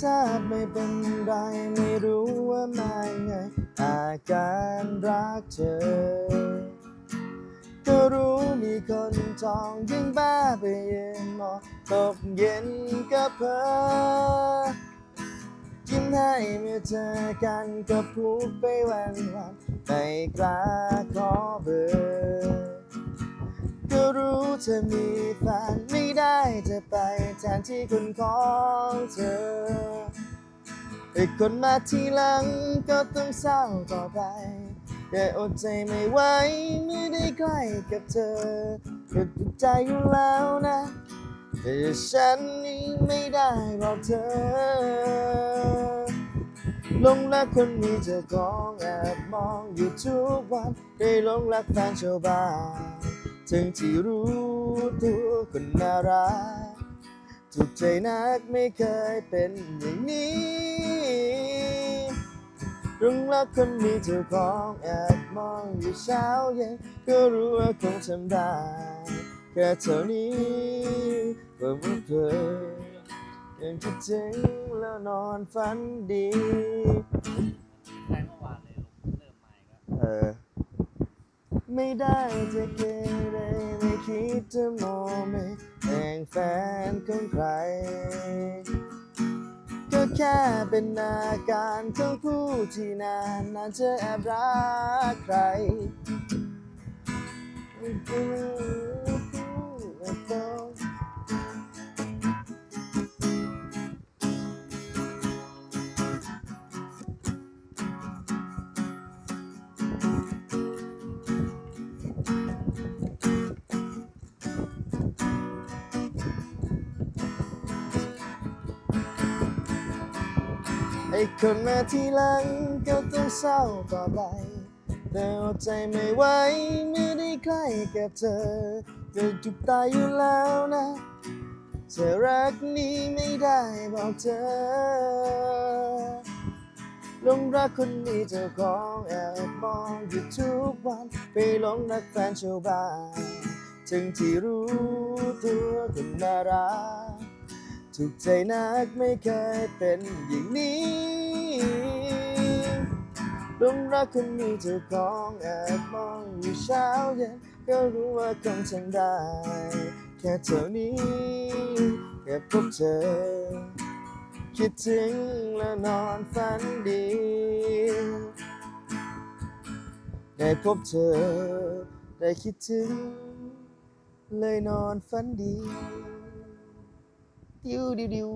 ทราบไม่เป็นไร ไม่รู้ว่ามาไง อาการรักเธอ ก็รู้มีคนจองยิ่งบ้าไปยืนมองตกเย็นก็เพอยิ้มให้เมื่อเจอกันก็พูดไปวันวันๆไม่กล้าขอเบอร์ก็รู้เธอมีแฟนไม่ได้จะไปแทนที่คนของเธอ คนมาทีหลังก็ต้องเศร้าต่อไปแต่อดใจไม่ไหวไม่ได้ใกล้กับเธอก็ติดใจอยู่แล้วนะ แต่ฉันนี่ไม่ได้บอกเธอหลงรักคนมีเจ้าของแอบมองอยู่ทุกวัน ได้หลงรักแฟนชาวบ้านถึงที่รู้ตัวคนน่ารักถูกใจนักไม่เคยเป็นอย่างนี้ หลงรักคนมีเจ้าของแอบมองอยู่เช้าเย็นก็รู้ว่าคงทำได้แค่เท่านี้ก็ไม่เคยยังคิดถึงแล้วนอนฝันดีใช้เมื่อวานเลยลูกเริ่มใหม่ก็เออไม่ได้จะเกเรไม่คิดจะโมเมแห่งแฟนของใคร ก็แค่เป็นอาการของผู้ที่นานนานจะแอบรักใคร อ้คนมาทีหลังก็ต้องเศร้าต่อไปแต่อดใจไม่ไหวไม่ได้ใกล้กับเธอจะจุบตายอยู่แล้วนะเธอรักนี้ไม่ได้บอกเธอหลงรักคนนี้เจ้าของแอบมองอยู่ทุกวัน ไปหลงรักแฟนชาวบ้านถึงที่รู้ตัวคนน่ารัก ถูกใจนักไม่เคยเป็นอย่างนี้หลงรักคนมีเจ้าของแอบมองอยู่เช้าเย็นก็รู้ว่าคงทำได้ แค่เท่านี้แค่พบเธอ คิดถึงและนอนฝันดี ได้พบเธอ ได้คิดถึง เลยนอนฝันดี ดิวดิวดิว